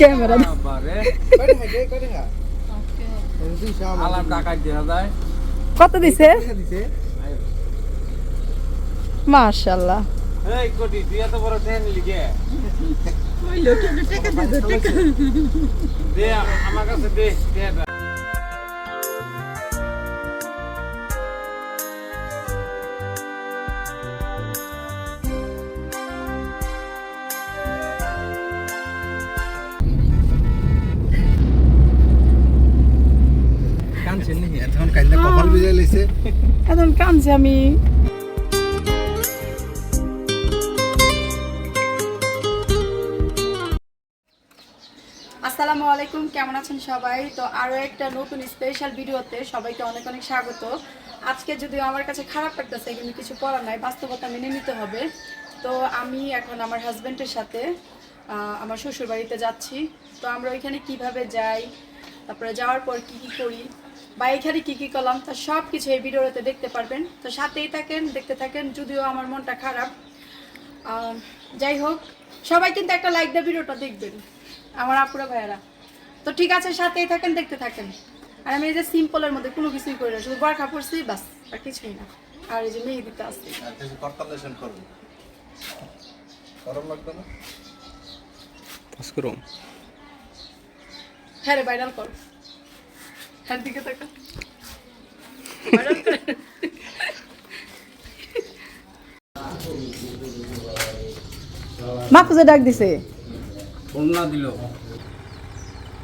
Camera কত দিছে Kau dice. মাশাআল্লাহ এই কোটি তুই এত বড় লিগে দে আমার কাছে দে বিজয় লইছে এখন কাঁদছি আমি। আসসালামু আলাইকুম কেমন আছেন সবাই? তো আরও একটা নতুন স্পেশাল ভিডিওতে সবাইকে অনেক অনেক স্বাগত। আজকে যদিও আমার কাছে খারাপ লাগতেছে কিন্তু কিছু করার নাই বাস্তবতা মেনে নিতে হবে। তো আমি এখন আমার হাজব্যান্ডের সাথে আহ, আমার শ্বশুর বাড়িতে যাচ্ছি। তো আমরা ওইখানে কীভাবে যাই তারপরে যাওয়ার পর কি কি করি বা এখানে কি কি করলাম তা সব কিছু এই ভিডিওতে দেখতে পারবেন। তো সাথেই থাকেন দেখতে থাকেন যদিও আমার মনটা খারাপ। যাই হোক সবাই কিন্তু একটা লাইক দিয়ে ভিডিওটা দেখবেন আমার আপুরা ভাইয়েরা। তো ঠিক আছে সাথেই থাকেন দেখতে থাকেন। আর আমি এই যে সিম্পলের মধ্যে কোনো কিছুই করি না শুধু বরখা পড়ছি বাস আর কিছুই না। আর এই যে মেহেদিতে আসছি হ্যাঁ রে ভাইরাল কর। দিকে তাকা ডাক দিছে।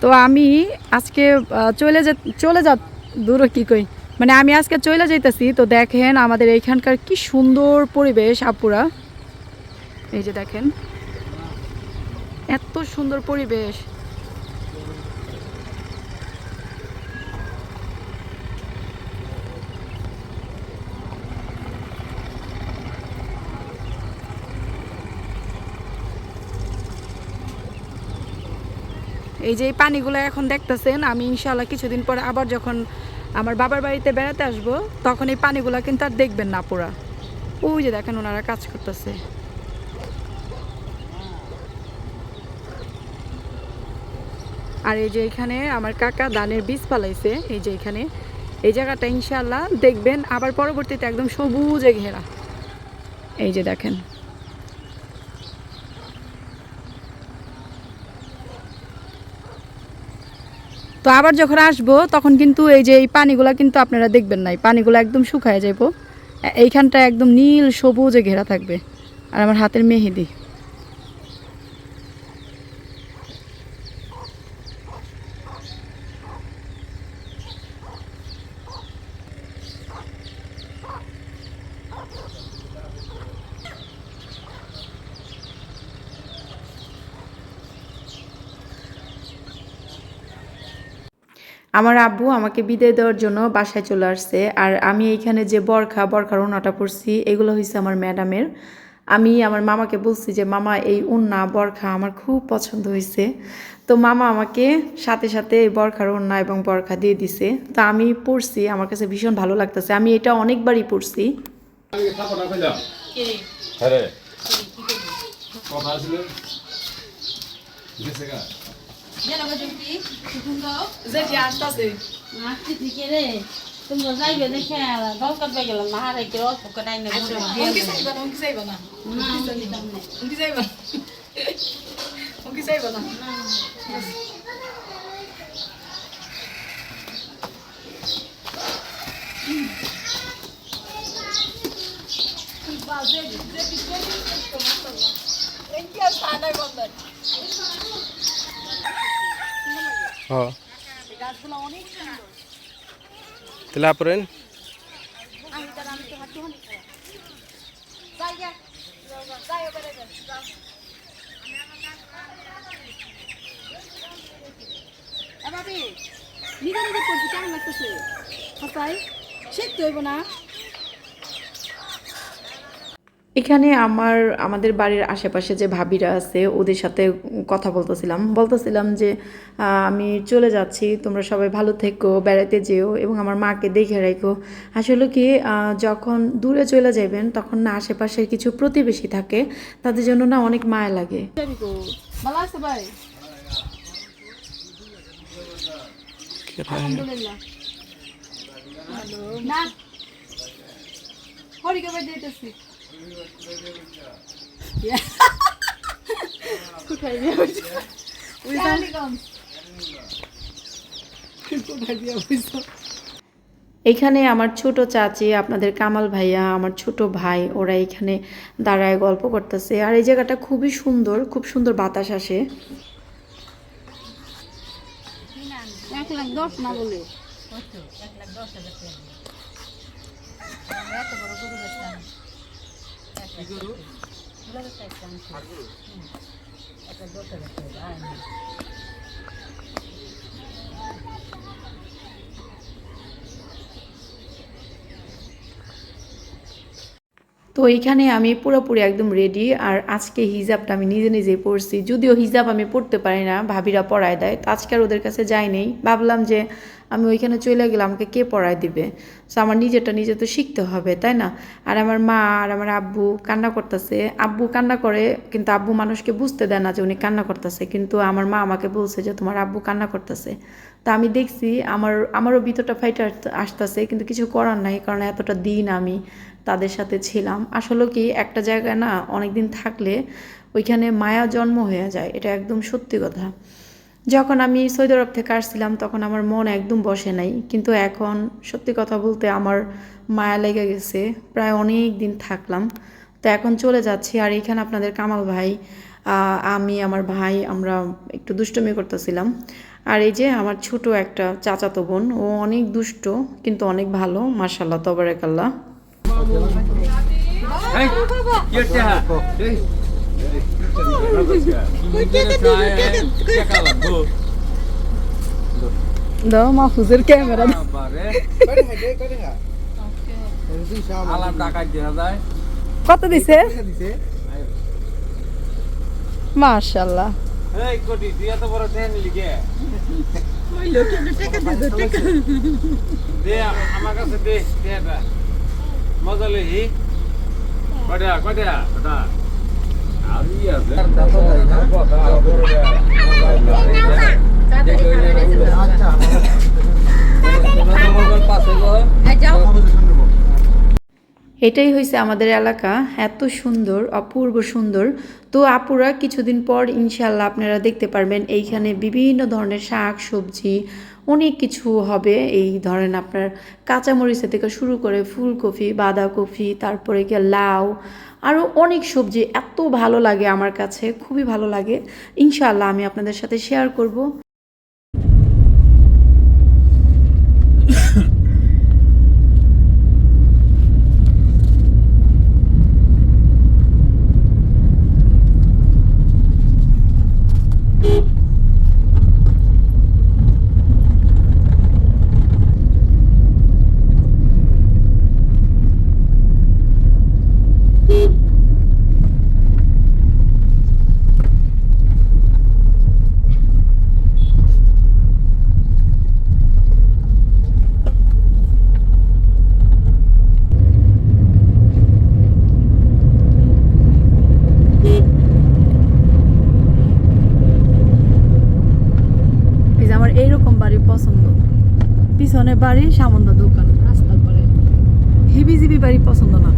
তো আমি আজকে আহ, চলে যা চলে যা দূর কি কই? মানে আমি আজকে চলে যাইতেছি তো দেখেন আমাদের এইখানকার কি সুন্দর পরিবেশ আপুরা। এই যে দেখেন এত সুন্দর পরিবেশ। এই যে পানিগুলো এখন দেখতেছেন, আমি ইনশাল্লাহ কিছুদিন পরে আবার যখন আমার বাবার বাড়িতে বেড়াতে আসব, তখন এই পানিগুলো কিন্তু আর দেখবেন না পুরা। ওই যে দেখেন ওনারা কাজ করতেছে। আর এই যে এখানে আমার কাকা ধানের বীজ পালাইছে, এই যে এখানে। এই জায়গাটা ইনশাল্লাহ দেখবেন, আবার পরবর্তীতে একদম সবুজে ঘেরা। এই যে দেখেন। তো আবার যখন আসব, তখন কিন্তু এই যে এই পানিগুলো কিন্তু আপনারা দেখবেন না, এই পানিগুলো একদম শুকায় যাইব। এইখানটা একদম নীল সবুজে ঘেরা থাকবে। আর আমার হাতের মেহেদি। আমার আব্বু আমাকে বিদায় দেওয়ার জন্য বাসায় চলে আসছে আর আমি এইখানে যে বরখা বরখার ওনাটা পরছি এগুলো হয়েছে আমার ম্যাডামের। আমি আমার মামাকে বলছি যে মামা এই উন্না বরখা আমার খুব পছন্দ হয়েছে তো মামা আমাকে সাথে সাথে এই বরখার ওন্না এবং বরখা দিয়ে দিছে। তো আমি পড়ছি আমার কাছে ভীষণ ভালো লাগতেছে। আমি এটা অনেকবারই পড়ছি হ্যাঁ তোমরা যাইবে দেখে দল কাটবে গেলাম না হারে কি অল্প কটাই না যাইবা না অঙ্কি যাইবা না যাইবা অঙ্কি যাইবা না হ্যাঁ তাহলে আপরেন। নিজে নিজে করছি কেমন লাগতেছে? হাসাই শিখতে হইব না। এখানে আমার আমাদের বাড়ির আশেপাশে যে ভাবিরা আছে ওদের সাথে কথা বলতেছিলাম। বলতেছিলাম যে আমি চলে যাচ্ছি তোমরা সবাই ভালো থেকো বেড়াতে যেও এবং আমার মাকে দেখে রেখো। আসলে কি যখন দূরে চলে যাবেন তখন না আশেপাশের কিছু প্রতিবেশী থাকে তাদের জন্য না অনেক মায়া লাগে। ভালো আছে ভাই? আলহামদুলিল্লাহ। না হরিকে বাই দিতেছি এখানে আমার ছোট চাচি, আপনাদের কামাল ভাইয়া, আমার ছোট ভাই, ওরা এখানে দাঁড়ায় গল্প করতেছে। আর এই জায়গাটা খুবই সুন্দর, খুব সুন্দর বাতাস আসে। না বলে? তো এইখানে আমি পুরোপুরি একদম রেডি আর আজকে হিজাবটা আমি নিজে নিজেই পরছি। যদিও হিজাব আমি পড়তে পারি না, ভাবিরা পড়ায় দেয়। তো আজকে আর ওদের কাছে যাই নেই। ভাবলাম যে আমি ওইখানে চলে গেলে আমাকে কে পড়ায় দিবে? সো আমার নিজেরটা নিজে তো শিখতে হবে, তাই না? আর আমার মা আর আমার আব্বু কান্না করতেছে। আব্বু কান্না করে, কিন্তু আব্বু মানুষকে বুঝতে দেয় না যে উনি কান্না করতেছে। কিন্তু আমার মা আমাকে বলছে যে, তোমার আব্বু কান্না করতেছে। তা আমি দেখছি আমার, আমারও ভিতরটা ফাইটে আসতেছে, কিন্তু কিছু করার নাই, কারণ এতটা দিন আমি তাদের সাথে ছিলাম। আসলে কি, একটা জায়গায় না অনেক দিন থাকলে ওইখানে মায়া জন্ম হয়ে যায়, এটা একদম সত্যি কথা। যখন আমি সৌদি আরব থেকে আসছিলাম তখন আমার মন একদম বসে নাই কিন্তু এখন সত্যি কথা বলতে আমার মায়া লেগে গেছে প্রায় অনেক দিন থাকলাম তো এখন চলে যাচ্ছি আর এখানে আপনাদের কামাল ভাই আমি আমার ভাই আমরা একটু দুষ্টমি করতেছিলাম আর এই যে আমার ছোট একটা চাচাতো বোন ও অনেক দুষ্ট কিন্তু অনেক ভালো মার্শাল্লাহ তবরেকাল্লাহ এই, কি হচ্ছে হ্যাঁ? এই, টাকা লাগবো। দাও মাহফুজের ক্যামেরা। কত দিছে মার্শাল্লাহ কোটি, আমার কাছে দে। মজা লইহি। কয়টা, কয়টা? এটাই হয়েছে আমাদের এলাকা। এত সুন্দর, অপূর্ব সুন্দর। তো আপুরা কিছুদিন পর ইনশাল্লাহ আপনারা দেখতে পারবেন, এইখানে বিভিন্ন ধরনের শাক, সবজি, অনেক কিছু হবে। এই ধরেন আপনার কাঁচামরিচের থেকে শুরু করে ফুলকপি, বাঁধাকপি, তারপরে গিয়ে লাউ আরও অনেক সবজি এত ভালো লাগে আমার কাছে, খুবই ভালো লাগে। ইনশাআল্লাহ আমি আপনাদের সাথে শেয়ার করব এই যে আমার এইরকম বাড়ি পছন্দ পিছনে বাড়ি সামন্দা দোকান রাস্তার পরে। হিবিজিবি বাড়ি পছন্দ না।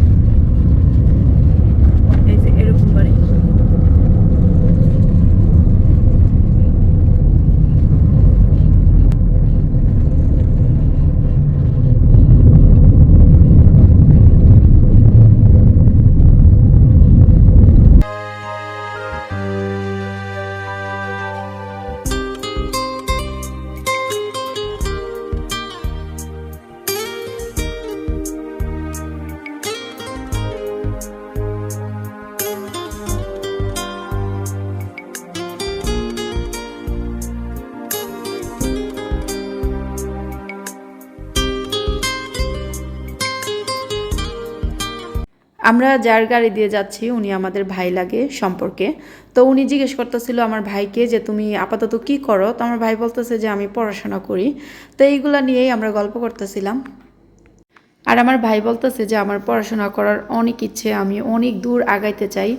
আমরা যার গাড়ি দিয়ে যাচ্ছি, উনি আমাদের ভাই লাগে সম্পর্কে। তো উনি জিজ্ঞেস করতেছিল আমার ভাইকে যে, তুমি আপাতত কি করো? তো আমার ভাই বলতেছে যে, আমি পড়াশোনা করি। তো এইগুলা নিয়েই আমরা গল্প করতেছিলাম। আর আমার ভাই বলতেছে যে, আমার পড়াশোনা করার অনেক ইচ্ছে, আমি অনেক দূর আগাইতে চাই।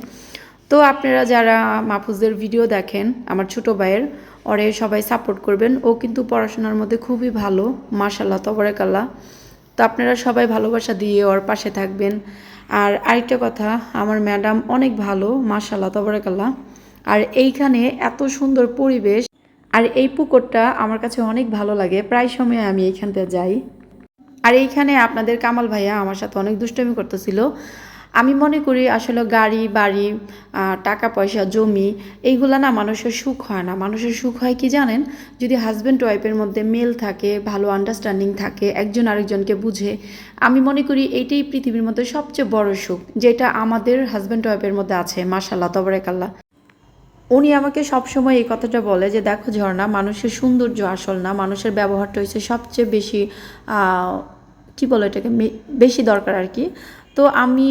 তো আপনারা যারা মাহফুজদের ভিডিও দেখেন, আমার ছোট ভাইয়ের, ওরে সবাই সাপোর্ট করবেন। ও কিন্তু পড়াশোনার মধ্যে খুবই ভালো মাশাল্লাহ তবরেকাল্লা তো আপনারা সবাই ভালোবাসা দিয়ে ওর পাশে থাকবেন। আর আরেকটা কথা, আমার ম্যাডাম অনেক ভালো মাশাল্লাহ তবরাকাল্লাহ। আর এইখানে এত সুন্দর পরিবেশ, আর এই পুকুরটা আমার কাছে অনেক ভালো লাগে, প্রায় সময় আমি এইখানতে যাই। আর এইখানে আপনাদের কামাল ভাইয়া আমার সাথে অনেক দুষ্টমি করতেছিল আমি মনে করি আসলে গাড়ি, বাড়ি টাকা পয়সা, জমি, এইগুলা না মানুষের সুখ হয় না। মানুষের সুখ হয় কি জানেন? যদি হাজব্যান্ড ওয়াইফের মধ্যে মেল থাকে, ভালো আন্ডারস্ট্যান্ডিং থাকে, একজন আরেকজনকে বুঝে, আমি মনে করি এইটাই পৃথিবীর মধ্যে সবচেয়ে বড় সুখ, যেটা আমাদের হাজব্যান্ড ওয়াইফের মধ্যে আছে। মাশাল্লাহ তবরেকাল্লাহ। উনি আমাকে সবসময় এই কথাটা বলে যে, দেখো ঝর্ণা, মানুষের সৌন্দর্য আসল না। মানুষের ব্যবহারটা হচ্ছে সবচেয়ে বেশি কি বলে এটাকে? বেশি দরকার আর কি। তো আমি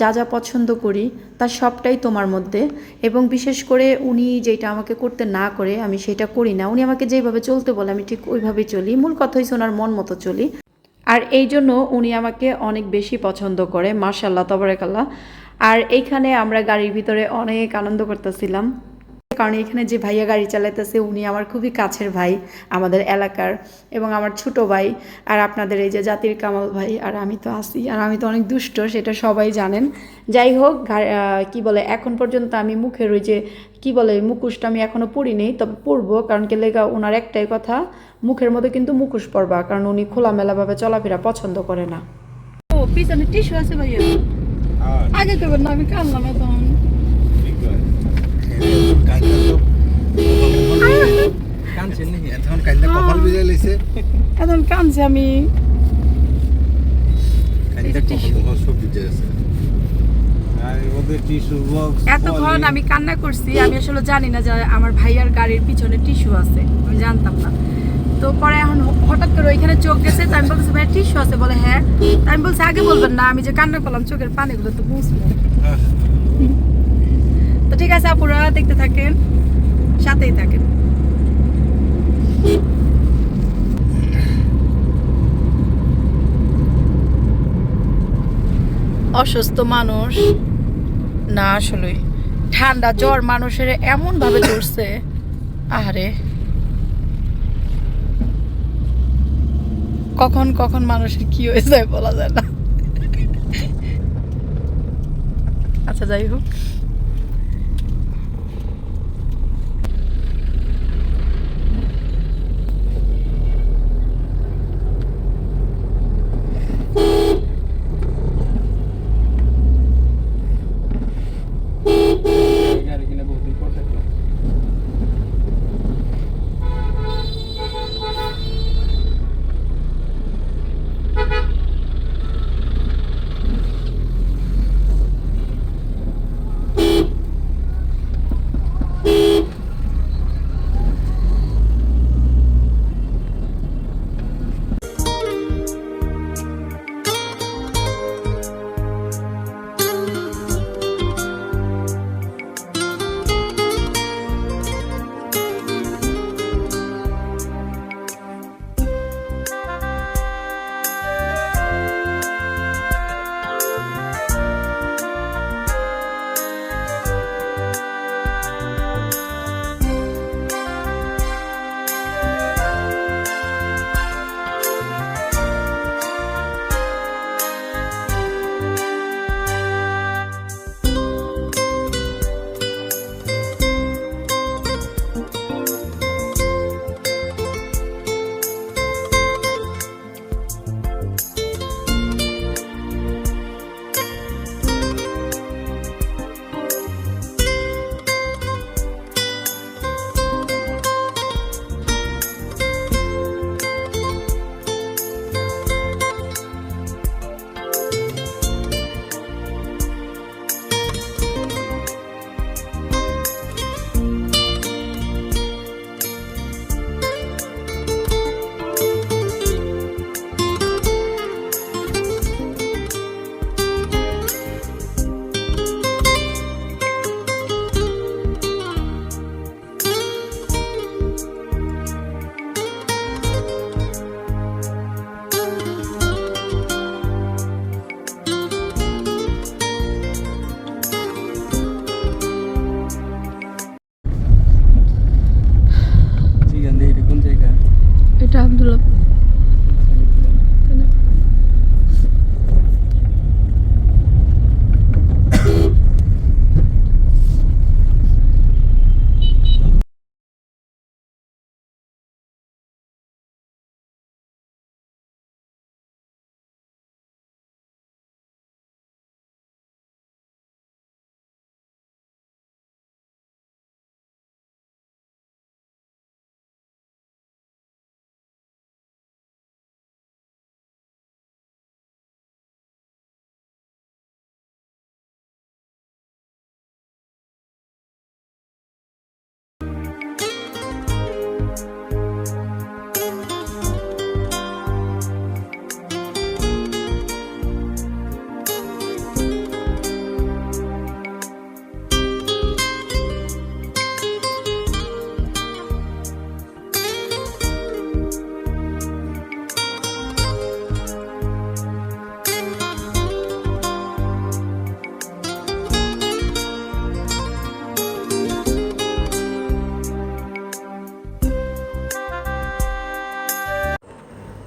যা যা পছন্দ করি, তার সবটাই তোমার মধ্যে। এবং বিশেষ করে উনি যেটা আমাকে করতে না করে, আমি সেটা করি না। উনি আমাকে যেভাবে চলতে বলে, আমি ঠিক ওইভাবেই চলি। মূল কথা হচ্ছে ওনার মন মতো চলি। আর এই জন্য উনি আমাকে অনেক বেশি পছন্দ করে মার্শাল্লাহ তবরেকাল্লাহ। আর এইখানে আমরা গাড়ির ভিতরে অনেক আনন্দ করতেছিলাম। কারণ এখানে যে ভাইয়া গাড়ি চালাইতেছে উনি আমার খুবই কাছের ভাই আমাদের এলাকার এবং আমার ছোট ভাই আর আপনাদের এই যে জাতির কামাল ভাই আর আমি তো আছি আর আমি তো অনেক দুষ্ট সেটা সবাই জানেন। যাই হোক কি বলে এখন পর্যন্ত আমি মুখের ওই যে কি বলে মুখোশটা আমি এখনও পরিনি তবে পরবো কারণ কি লেগা ওনার একটাই কথা মুখের মধ্যে কিন্তু মুখোশ পরবা কারণ উনি খোলামেলাভাবে চলাফেরা পছন্দ করে না। ও পিছনে টিস্যু আছে ভাইয়া? আগে করবেন না আমি কানলাম এখন কানছেন নাকি এখন কাইন্দা কপাল ভিজাই লইছে এখন কানছি আমি কাইন্দা কপাল সব ভিজে আছে আর ওদের টিস্যু বক্স এতক্ষণ আমি কান্না করছি, আমি আসলে জানি না যে আমার ভাইয়ার গাড়ির পিছনে টিস্যু আছে, আমি জানতাম না। তো পরে এখন হঠাৎ করে ওইখানে চোখ গেছে, তো আমি বলতেছি ভাই টিস্যু আছে? বলে হ্যাঁ। আমি বলছি, আগে বলবেন না। আমি যে কান্না করলাম, চোখের পানিগুলো তো বুঝলো তো ঠিক আছে আপুরা দেখতে থাকেন, সাথেই থাকেন। অসুস্থ মানুষ না আসলে ঠান্ডা জ্বর মানুষের এমন ভাবে চড়ছে আহারে। কখন কখন মানুষের কি হয়ে যায় বলা যায় না। আচ্ছা যাই হোক।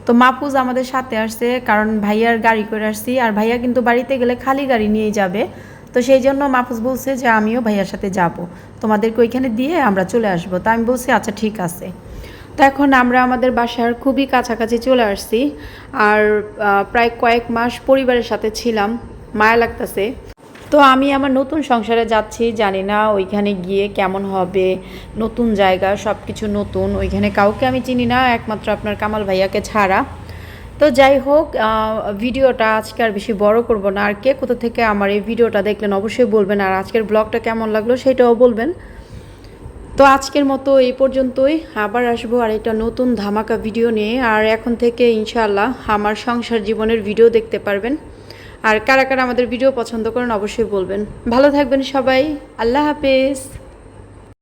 তো মাপুজ আমাদের সাথে আসছে, কারণ ভাইয়ার গাড়ি করে আসছি, আর ভাইয়া কিন্তু বাড়িতে গেলে খালি গাড়ি নিয়েই যাবে। তো সেই জন্য মাহফুজ বলছে যে আমিও ভাইয়ার সাথে যাব। তোমাদেরকে ওইখানে দিয়ে আমরা চলে আসব। তা আমি বলছি আচ্ছা ঠিক আছে। তো এখন আমরা আমাদের বাসার খুবই কাছাকাছি চলে আসছি। আর প্রায় কয়েক মাস পরিবারের সাথে ছিলাম। মায়া লাগতেছে। তো আমি আমার নতুন সংসারে যাচ্ছি, জানি না ওইখানে গিয়ে কেমন হবে, নতুন জায়গা সব কিছু নতুন, ওইখানে কাউকে আমি চিনি না, একমাত্র আপনার কামাল ভাইয়াকে ছাড়া। তো যাই হোক ভিডিওটা আজকে আর বেশি বড় করব না, আর কে কোথা থেকে আমার এই ভিডিওটা দেখলেন অবশ্যই বলবেন, আর আজকের ব্লগটা কেমন লাগল সেটাও বলবেন। তো আজকের মতো এই পর্যন্তই, আবার আসব আর একটা নতুন ধামাকা ভিডিও নিয়ে, আর এখন থেকে ইনশাআল্লাহ আমার সংসার জীবনের ভিডিও দেখতে পারবেন। আর কারা কারা আমাদের ভিডিও পছন্দ করেন অবশ্যই বলবেন। ভালো থাকবেন সবাই। আল্লাহ হাফেজ।